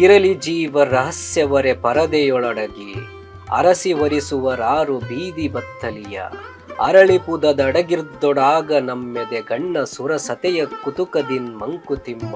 ಇರಲಿ ಜೀವ ರಹಸ್ಯವರೆ ಪರದೆಯೊಳಡಗಿ ಅರಸಿ ವರಿಸುವರಾರು ಬೀದಿ ಬತ್ತಲಿಯ. ಅರಳಿಪುದದಡಗಿರ್ದೊಡಾಗ ನಮ್ಮೆದೆ ಗಣ್ಣ ಸುರಸತೆಯ ಕುತುಕದಿನ್ ಮಂಕುತಿಮ್ಮ.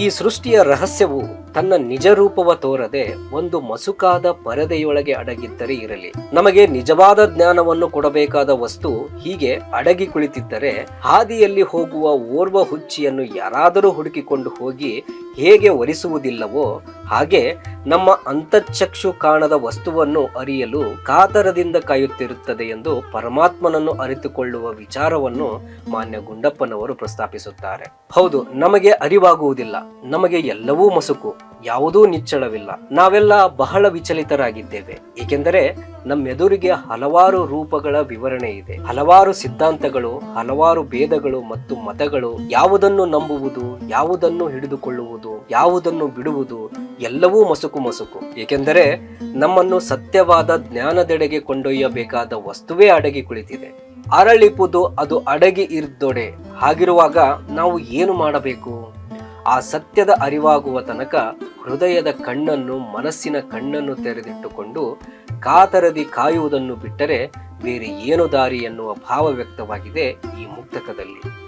ಈ ಸೃಷ್ಟಿಯ ರಹಸ್ಯವು ತನ್ನ ನಿಜ ರೂಪವ ತೋರದೆ ಒಂದು ಮಸುಕಾದ ಪರದೆಯೊಳಗೆ ಅಡಗಿದ್ದರೆ ಇರಲಿ. ನಮಗೆ ನಿಜವಾದ ಜ್ಞಾನವನ್ನು ಕೊಡಬೇಕಾದ ವಸ್ತು ಹೀಗೆ ಅಡಗಿ ಕುಳಿತಿದ್ದರೆ ಹಾದಿಯಲ್ಲಿ ಹೋಗುವ ಓರ್ವ ಹುಚ್ಚಿಯನ್ನು ಯಾರಾದರೂ ಹುಡುಕಿಕೊಂಡು ಹೋಗಿ ಹೇಗೆ ಒರಿಸುವುದಿಲ್ಲವೋ ಹಾಗೆ ನಮ್ಮ ಅಂತಃಚಕ್ಷು ಕಾಣದ ವಸ್ತುವನ್ನು ಅರಿಯಲು ಕಾತರದಿಂದ ಕಾಯುತ್ತಿರುತ್ತದೆ ಎಂದು ಪರಮಾತ್ಮನನ್ನು ಅರಿತುಕೊಳ್ಳುವ ವಿಚಾರವನ್ನು ಮಾನ್ಯ ಗುಂಡಪ್ಪನವರು ಪ್ರಸ್ತಾಪಿಸುತ್ತಾರೆ. ಹೌದು, ನಮಗೆ ಅರಿವಾಗುವುದಿಲ್ಲ. ನಮಗೆ ಎಲ್ಲವೂ ಮಸುಕು, ಯಾವುದೂ ನಿಚ್ಚಳವಿಲ್ಲ. ನಾವೆಲ್ಲ ಬಹಳ ವಿಚಲಿತರಾಗಿದ್ದೇವೆ. ಏಕೆಂದರೆ ನಮ್ಮೆದುರಿಗೆ ಹಲವಾರು ರೂಪಗಳ ವಿವರಣೆ ಇದೆ. ಹಲವಾರು ಸಿದ್ಧಾಂತಗಳು, ಹಲವಾರು ಭೇದಗಳು ಮತ್ತು ಮತಗಳು ಯಾವುದನ್ನು ನಂಬುವುದು, ಯಾವುದನ್ನು ಹಿಡಿದುಕೊಳ್ಳುವುದು, ಯಾವುದನ್ನು ಬಿಡುವುದು, ಎಲ್ಲವೂ ಮಸುಕು ಮಸುಕು. ಏಕೆಂದರೆ ನಮ್ಮನ್ನು ಸತ್ಯವಾದ ಜ್ಞಾನದೆಡೆಗೆ ಕೊಂಡೊಯ್ಯಬೇಕಾದ ವಸ್ತುವೇ ಅಡಗಿ ಕುಳಿತಿದೆ. ಅರಳಿಪುದು ಅದು ಅಡಗಿ ಇರ್ದೊಡೆ. ಹಾಗಿರುವಾಗ ನಾವು ಏನು ಮಾಡಬೇಕು? ಆ ಸತ್ಯದ ಅರಿವಾಗುವ ತನಕ ಹೃದಯದ ಕಣ್ಣನ್ನು ಮನಸ್ಸಿನ ಕಣ್ಣನ್ನು ತೆರೆದಿಟ್ಟುಕೊಂಡು ಕಾತರದಿ ಕಾಯುವುದನ್ನು ಬಿಟ್ಟರೆ ಬೇರೆ ಏನು ದಾರಿ ಎನ್ನುವ ಭಾವ ವ್ಯಕ್ತವಾಗಿದೆ ಈ ಮುಕ್ತಕದಲ್ಲಿ.